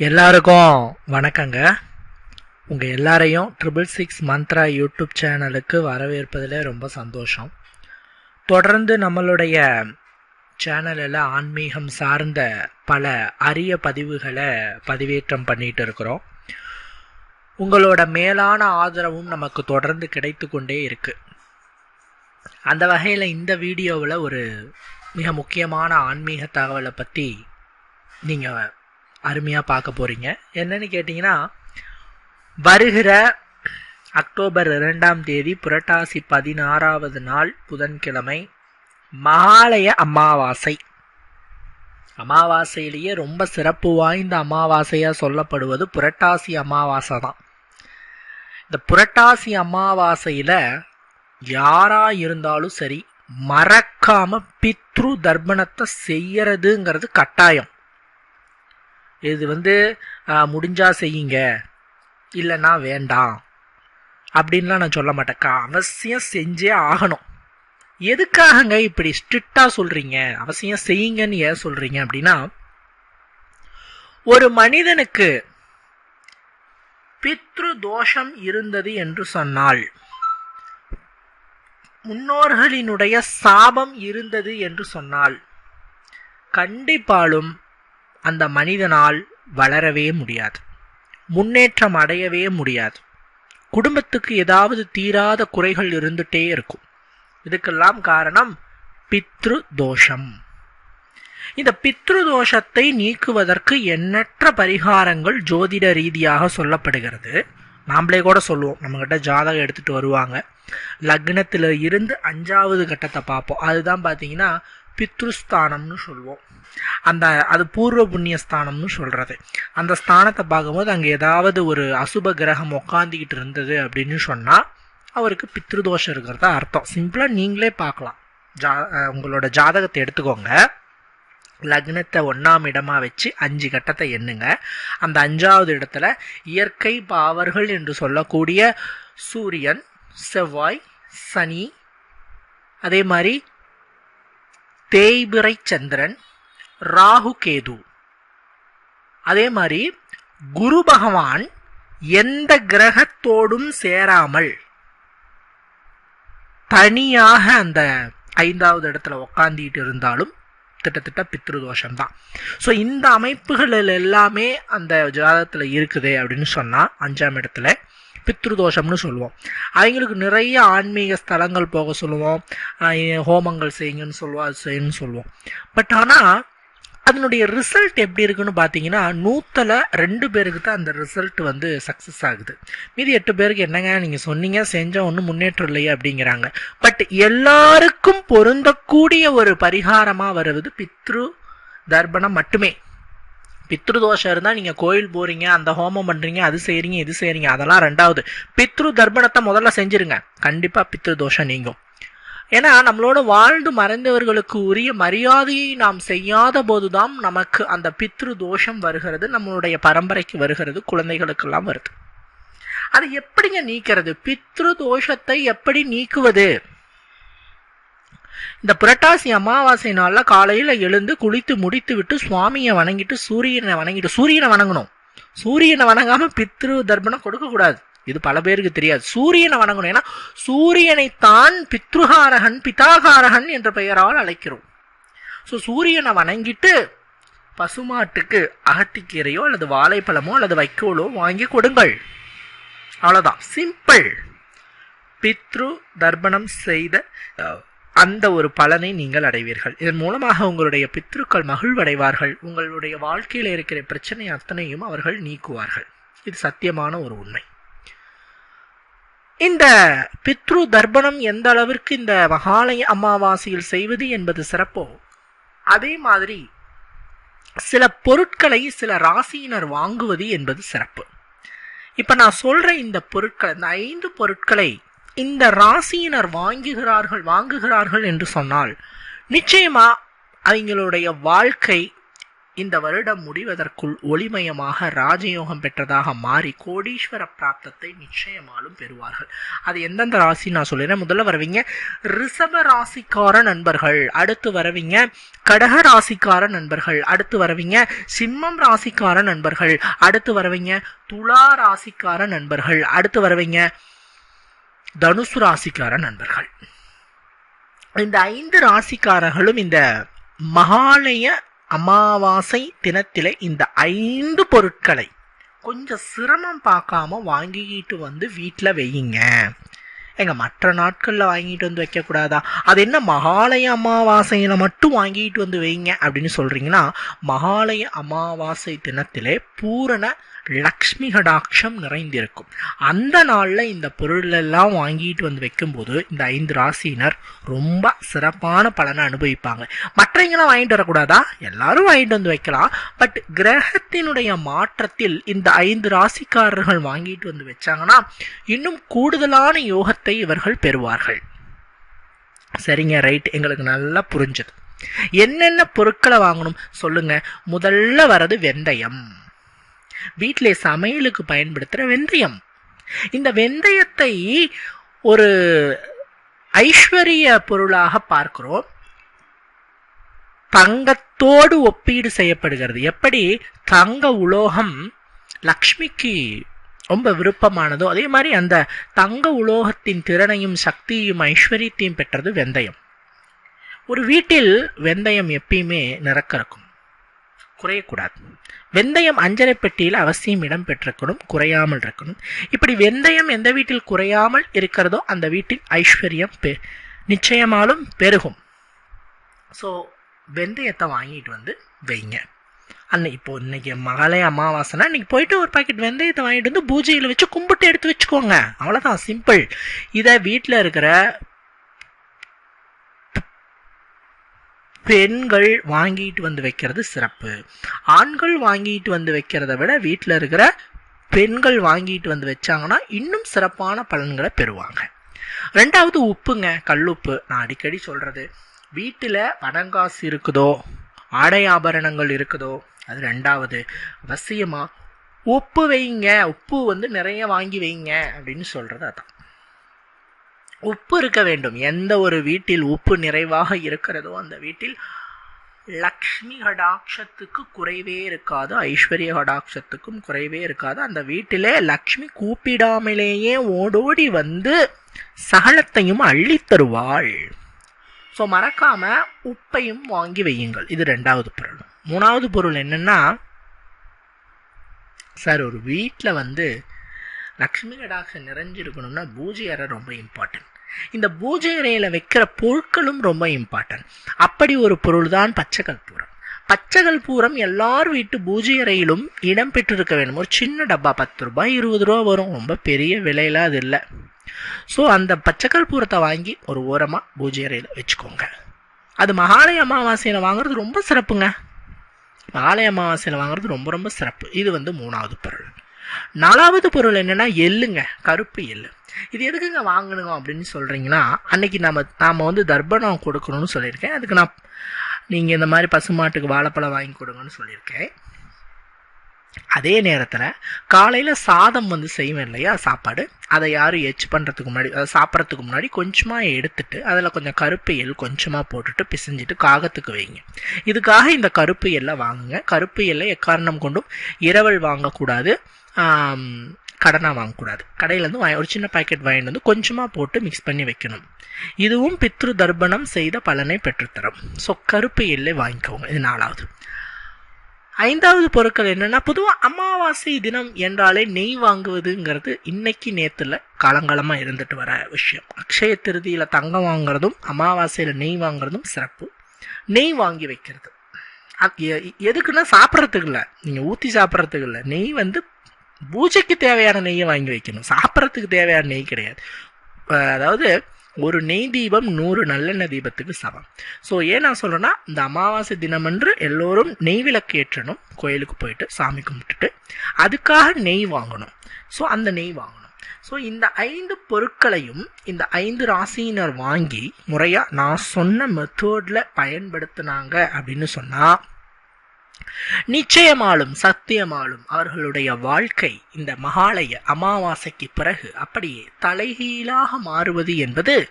எல்லாருக்கும் வணக்கங்க. உங்கள் எல்லாரையும் ட்ரிபிள் சிக்ஸ் மந்த்ரா யூடியூப் சேனலுக்கு வரவேற்பதில் ரொம்ப சந்தோஷம். தொடர்ந்து நம்மளுடைய சேனலில் ஆன்மீகம் சார்ந்த பல அரிய பதிவுகளை பதிவேற்றம் பண்ணிகிட்டு இருக்கிறோம். உங்களோட மேலான ஆதரவும் நமக்கு தொடர்ந்து கிடைத்து கொண்டே இருக்குது அந்த வகையில் இந்த வீடியோவில் ஒரு மிக முக்கியமான ஆன்மீக தகவலை பற்றி நீங்கள் அருமையாக பார்க்க போகிறீங்க என்னன்னு கேட்டிங்கன்னா வருகிற அக்டோபர் இரண்டாம் தேதி புரட்டாசி பதினாறாவது நாள் புதன்கிழமை மகாலய அமாவாசை. அமாவாசையிலேயே ரொம்ப சிறப்பு வாய்ந்த அமாவாசையாக சொல்லப்படுவது புரட்டாசி அமாவாசை தான். இந்த புரட்டாசி அமாவாசையில் யாராக இருந்தாலும் சரி மறக்காமல் பித்ரு தர்ப்பணத்தை செய்யறதுங்கிறது கட்டாயம். இது வந்து முடிஞ்சால் செய்யுங்க. இல்லைன்னா வேண்டாம். அப்படின்லாம் நான் சொல்ல மாட்டேன். அவசியம் செஞ்சே ஆகணும். எதுக்காகங்க இப்படி ஸ்ட்ரிக்டாக சொல்கிறீங்க அவசியம் செய்யுங்கன்னு ஏன் சொல்கிறீங்க அப்படின்னா ஒரு மனிதனுக்கு பித்ரு தோஷம் இருந்தது என்று சொன்னால் முன்னோர்களினுடைய சாபம் இருந்தது என்று சொன்னால் கண்டிப்பாலும் அந்த மனிதனால் வளரவே முடியாது. முன்னேற்றம் அடையவே முடியாது. குடும்பத்துக்கு ஏதாவது தீராத குறைகள் இருந்துட்டே இருக்கும். இதுக்கெல்லாம் காரணம் பித்ரு தோஷம். இந்த பித்ரு தோஷத்தை நீக்குவதற்கு எண்ணற்ற பரிகாரங்கள் ஜோதிட ரீதியாக சொல்லப்படுகிறது. நாம்ளே கூட சொல்லுவோம் நம்மகிட்ட ஜாதகம் எடுத்துட்டு வருவாங்க. லக்னத்தில் இருந்து அஞ்சாவது கட்டத்தை பார்ப்போம். அதுதான் பார்த்தீங்கன்னா பித்ருஸ்தானம்னு சொல்லுவோம் அந்த அது பூர்வ புண்ணிய ஸ்தானம்னு சொல்கிறது அந்த ஸ்தானத்தை பார்க்கும்போது அங்கே ஏதாவது ஒரு அசுப கிரகம் உக்காந்துக்கிட்டு இருந்தது அப்படின்னு சொன்னால் அவருக்கு பித்ருதோஷம் இருக்கிறதா அர்த்தம். சிம்பிளாக நீங்களே பார்க்கலாம். ஜா உங்களோட ஜாதகத்தை எடுத்துக்கோங்க. லக்னத்தை ஒன்றாம் இடமாக வச்சு அஞ்சு கட்டத்தை எண்ணுங்க. அந்த அஞ்சாவது இடத்துல இயற்கை பாவர்கள் என்று சொல்லக்கூடிய சூரியன் செவ்வாய் சனி அதே மாதிரி தேய்பிறை சந்திரன் ராகு கேது அதே மாதிரி குரு பகவான் எந்த கிரகத்தோடும் சேராமல் தனியாக அந்த ஐந்தாவது இடத்துல உக்காந்திட்டு இருந்தாலும் கிட்டத்தட்ட பித்ருதோஷம் தான் ஸோ இந்த அமைப்புகளில் எல்லாமே அந்த ஜாதகத்தில் இருக்குது அப்படின்னு சொன்னால் அஞ்சாம் இடத்துல பித்ருதோஷம்னு சொல்லுவோம். அவங்களுக்கு நிறைய ஆன்மீக ஸ்தலங்கள் போக சொல்லுவோம். ஹோமங்கள் செய்யுங்கன்னு சொல்லுவோம் அது செய்யுன்னு சொல்லுவோம். பட் ஆனால் அதனுடைய ரிசல்ட் எப்படி இருக்குன்னு பார்த்தீங்கன்னா நூற்றில் ரெண்டு பேருக்கு தான் அந்த ரிசல்ட் வந்து சக்ஸஸ் ஆகுது. மீதி எட்டு பேருக்கு என்னங்க நீங்கள் சொன்னீங்க செஞ்சால் ஒன்றும் முன்னேற்றம் இல்லையே அப்படிங்கிறாங்க. பட் எல்லாருக்கும் பொருந்தக்கூடிய ஒரு பரிகாரமாக வருவது பித்ரு தர்ப்பணம் மட்டுமே. பித்ரு தோஷம் இருந்தால் நீங்கள் கோயில் போகிறீங்க அந்த ஹோமம் பண்ணுறீங்க அது செய்கிறீங்க இது செய்கிறீங்க அதெல்லாம் ரெண்டாவது. பித்ரு தர்ப்பணத்தை முதல்ல செஞ்சுருங்க. கண்டிப்பாக பித்ரு தோஷம் நீங்கும். ஏன்னா நம்மளோட வாழ்ந்து மறைந்தவர்களுக்கு உரிய மரியாதையை நாம் செய்யாத போதுதான் நமக்கு அந்த பித்ரு தோஷம் வருகிறது நம்மளுடைய பரம்பரைக்கு வருகிறது குழந்தைகளுக்கெல்லாம் வருது. அது எப்படிங்க நீக்கிறது? பித்ரு தோஷத்தை எப்படி நீக்குவது? இந்த புரட்டாசி அமாவாசை நாளில் காலையில் எழுந்து குளித்து முடித்து விட்டு சுவாமியை வணங்கிட்டு சூரியனை வணங்கிட்டு சூரியனை வணங்கணும். சூரியனை வணங்காமல் பித்ரு தர்ப்பணம் கொடுக்கக்கூடாது இது பல பேருக்கு தெரியாது. சூரியனை வணங்கணும். ஏன்னா சூரியனைத்தான் பித்ருகாரகன் பிதாகாரகன் என்ற பெயரால் அழைக்கிறோம். ஸோ சூரியனை வணங்கிட்டு பசுமாட்டுக்கு அகத்திக்கீரையோ அல்லது வாழைப்பழமோ அல்லது வைக்கோலோ வாங்கி கொடுங்கள். அவ்வளோதான் சிம்பிள் பித்ரு தர்ப்பணம் செய்த அந்த ஒரு பலனை நீங்கள் அடைவீர்கள். இதன் மூலமாக உங்களுடைய பித்ருக்கள் மகிழ்வடைவார்கள். உங்களுடைய வாழ்க்கையில் இருக்கிற பிரச்சனை அத்தனையும் அவர்கள் நீக்குவார்கள். இது சத்தியமான ஒரு உண்மை. இந்த பித்ரு தர்ப்பணம் எந்த அளவிற்கு இந்த மகாலய அமாவாசையில் செய்வது என்பது சிறப்போ அதே மாதிரி சில பொருட்களை சில ராசியினர் வாங்குவது என்பது சிறப்பு. இப்போ நான் சொல்கிற இந்த பொருட்கள் இந்த ஐந்து பொருட்களை இந்த ராசியினர் வாங்குகிறார்கள் வாங்குகிறார்கள் என்று சொன்னால் நிச்சயமா அவங்களுடைய வாழ்க்கை இந்த வருடம் முடிவதற்குள் ஒளிமயமாக ராஜயோகம் பெற்றதாக மாறி கோடீஸ்வர பிராப்தத்தை நிச்சயமாலும் பெறுவார்கள். அது எந்தெந்த ராசி நான் சொல்லிடுறேன் முதல்ல வரவீங்க ரிஷப ராசிக்கார நண்பர்கள் அடுத்து வரவீங்க கடக ராசிக்கார நண்பர்கள் அடுத்து வரவீங்க சிம்மம் ராசிக்கார நண்பர்கள் அடுத்து வரவீங்க துலா ராசிக்கார நண்பர்கள் அடுத்து வரவீங்க தனுசு ராசிக்கார நண்பர்கள். இந்த ஐந்து ராசிக்காரர்களும் இந்த மகாலய அமாவாசை தினத்திலே இந்த ஐந்து பொருட்களை கொஞ்சம் சிரமம் பார்க்காம வாங்கிக்கிட்டு வந்து வீட்டில் வையுங்க. எங்க மற்ற நாட்களில் வாங்கிட்டு வந்து வைக்கக்கூடாதா? அது என்ன மகாலய அமாவாசையில் மட்டும் வாங்கிட்டு வந்து வைங்க அப்படின்னு சொல்கிறீங்கன்னா மகாலய அமாவாசை தினத்திலே பூரண லக்ஷ்மி கடாட்சம் நிறைந்திருக்கும். அந்த நாளில் இந்த பொருள் எல்லாம் வாங்கிட்டு வந்து வைக்கும்போது இந்த ஐந்து ராசியினர் ரொம்ப சிறப்பான பலனை அனுபவிப்பாங்க. மற்றவங்களாம் வாங்கிட்டு வரக்கூடாதா? எல்லாரும் வாங்கிட்டு வந்து வைக்கலாம். பட் கிரகத்தினுடைய மாற்றத்தில் இந்த ஐந்து ராசிக்காரர்கள் வாங்கிட்டு வந்து வச்சாங்கன்னா இன்னும் கூடுதலான யோகத்தை இவர்கள் பெறுவார்கள். சரிங்க ரைட். எங்களுக்கு நல்லா புரிஞ்சது. என்னென்ன பொருட்களை வாங்கணும்? சொல்லுங்க. முதல்ல வரது வெந்தயம். வீட்டிலே சமையலுக்கு பயன்படுத்துகிற வெந்தயம். இந்த வெந்தயத்தை ஒரு ஐஸ்வர்ய பொருளாக பார்க்கிறோம். தங்கத்தோடு ஒப்பீடு செய்யப்படுகிறது. எப்படி? தங்க உலோகம் லக்ஷ்மிக்கு ரொம்ப விருப்பமானதோ அதே மாதிரி அந்த தங்க உலோகத்தின் திறனையும் சக்தியையும் ஐஸ்வர்யத்தையும் பெற்றது வெந்தயம். ஒரு வீட்டில் வெந்தயம் எப்பயுமே நிறக்க இருக்கும் குறையக்கூடாது. வெந்தயம் அஞ்சரை பெட்டியில் அவசியம் இடம் பெற்றிருக்கணும் குறையாமல் இருக்கணும். இப்படி வெந்தயம் எந்த வீட்டில் குறையாமல் இருக்கிறதோ அந்த வீட்டில் ஐஸ்வர்யம் பெ நிச்சயமாலும் பெருகும். ஸோ வெந்தயத்தை வாங்கிட்டு வந்து வைங்க. அன்னை இப்போ இன்னைக்கு மகளே அமாவாசைனா இன்னைக்கு போயிட்டு ஒரு பாக்கெட் வெந்தயத்தை வாங்கிட்டு வந்து பூஜையில் வச்சு கும்பிட்டு எடுத்து வச்சுக்கோங்க. அவ்வளோதான் சிம்பிள் இதை வீட்டில் இருக்கிற பெண்கள் வாங்கிட்டு வந்து வைக்கிறது சிறப்பு. ஆண்கள் வாங்கிட்டு வந்து வைக்கிறத விட வீட்டில் இருக்கிற பெண்கள் வாங்கிட்டு வந்து வச்சாங்கன்னா இன்னும் சிறப்பான பலன்களை பெறுவாங்க. ரெண்டாவது உப்புங்க கல்லுப்பு நான் அடிக்கடி சொல்கிறது வீட்டில் பணங்காசு இருக்குதோ ஆடை ஆபரணங்கள் இருக்குதோ அது ரெண்டாவது. அவசியமாக உப்பு வைங்க உப்பு வந்து நிறைய வாங்கி வைங்க அப்படின்னு சொல்கிறது அதான். உப்பு இருக்க வேண்டும். எந்த ஒரு வீட்டில் உப்பு நிறைவாக இருக்கிறதோ அந்த வீட்டில் லக்ஷ்மி கடாட்சத்துக்கு குறைவே இருக்காது ஐஸ்வர்ய கடாட்சத்துக்கும் குறைவே இருக்காது. அந்த வீட்டிலே லக்ஷ்மி கூப்பிடாமலேயே ஓடோடி வந்து சகலத்தையும் அள்ளி தருவாள். ஸோ மறக்காம உப்பையும் வாங்கி வையுங்கள். இது ரெண்டாவது பொருள். மூணாவது பொருள் என்னன்னா சார் ஒரு வீட்டில் வந்து லக்ஷ்மி கடாக நிறைஞ்சிருக்கணும்னா பூஜை அறை ரொம்ப இம்பார்ட்டன்ட் இந்த பூஜை அறையில் வைக்கிற பொருட்களும் ரொம்ப இம்பார்ட்டன்ட் அப்படி ஒரு பொருள் தான் பச்சை கற்பூரம் பச்சைகள் பூரம் எல்லார் வீட்டு பூஜை அறையிலும் இடம் பெற்றிருக்க வேண்டும். ஒரு சின்ன டப்பா பத்து ரூபாய் இருபது ரூபா வரும். ரொம்ப பெரிய விலையில அது இல்லை. ஸோ அந்த பச்சை கற்பூரத்தை வாங்கி ஒரு ஓரமாக பூஜை அறையில் வச்சுக்கோங்க. அது மகாலய அமாவாசையில் வாங்குறது ரொம்ப சிறப்புங்க. மகாலய அமாவாசையில் வாங்குறது ரொம்ப ரொம்ப சிறப்பு. இது வந்து மூணாவது பொருள். நாலாவது பொருள் என்னன்னா எள்ளுங்க கருப்பு எள்ளு. இது எதுக்குங்க வாங்கணும் அப்படின்னு சொல்றீங்கன்னா அன்னைக்கு நம்ம நாம வந்து தர்ப்பணம் கொடுக்கணும்னு சொல்லியிருக்கேன். அதுக்கு நான் நீங்க இந்த மாதிரி பசுமாட்டுக்கு வாழைப்பழம் வாங்கி கொடுங்கன்னு சொல்லியிருக்கேன். அதே நேரத்தில் காலையில் சாதம் வந்து செய்வேன் இல்லையா சாப்பாடு. அதை யாரும் எச் பண்ணுறதுக்கு முன்னாடி அதை சாப்பிட்றதுக்கு முன்னாடி கொஞ்சமாக எடுத்துட்டு அதில் கொஞ்சம் கருப்பு எல் கொஞ்சமாக போட்டுட்டு பிசைஞ்சிட்டு காகத்துக்கு வைங்க. இதுக்காக இந்த கருப்பு எல்லை வாங்குங்க. கருப்பு எல்லை எக்காரணம் கொண்டும் இரவல் வாங்கக்கூடாது. கடனாக வாங்கக்கூடாது. கடையிலேருந்து வாங்கி ஒரு சின்ன பாக்கெட் வாங்கிட்டு வந்து கொஞ்சமாக போட்டு மிக்ஸ் பண்ணி வைக்கணும். இதுவும் பித்ரு தர்ப்பணம் செய்த பலனை பெற்றுத்தரும். ஸோ கருப்பு எல்லை வாங்கிக்கோங்க. இது நாலாவது. ஐந்தாவது பொருட்கள் என்னென்னா பொதுவாக அமாவாசை தினம் என்றாலே நெய் வாங்குவதுங்கிறது இன்னைக்கு நேற்றுல காலங்காலமாக இருந்துட்டு வர விஷயம். அக்ஷய திருதியில் தங்கம் வாங்குறதும் அமாவாசையில் நெய் வாங்குறதும் சிறப்பு. நெய் வாங்கி வைக்கிறது. எதுக்குன்னா சாப்பிட்றதுக்கு இல்லை. நீங்கள் ஊற்றி சாப்பிட்றதுக்கு இல்லை. நெய் வந்து பூஜைக்கு தேவையான நெய்யை வாங்கி வைக்கணும். சாப்பிட்றதுக்கு தேவையான நெய் கிடையாது. அதாவது ஒரு நெய் தீபம் நூறு நல்லெண்ணெய் தீபத்துக்கு சமம். ஸோ ஏன் நான் சொல்கிறேன்னா இந்த அமாவாசை தினமன்று எல்லோரும் நெய் விளக்கு ஏற்றணும். கோயிலுக்கு போயிட்டு சாமி கும்பிட்டுட்டு அதுக்காக நெய் வாங்கணும். ஸோ அந்த நெய் வாங்கணும். ஸோ இந்த ஐந்து பொருட்களையும் இந்த ஐந்து ராசியினர் வாங்கி முறையாக நான் சொன்ன மெத்தோடில் பயன்படுத்தினாங்க அப்படின்னு சொன்னால் நிச்சயமாலும் சத்தியமாலும் அவர்களுடைய வாழ்க்கை இந்த மகாலய அமாவாசைக்கு பிறகு அப்படியே தலைகீழாக மாறுவது என்பது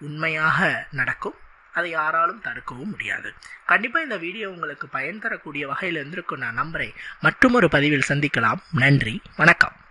உண்மையாக நடக்கும். அதை யாராலும் தடுக்கவும் முடியாது. கண்டிப்பாக இந்த வீடியோ உங்களுக்கு பயன் தரக்கூடிய வகையில் இருந்திருக்கும் நான் நம்புகிறேன் மற்றும் ஒரு பதிவில் சந்திக்கலாம். நன்றி. வணக்கம்.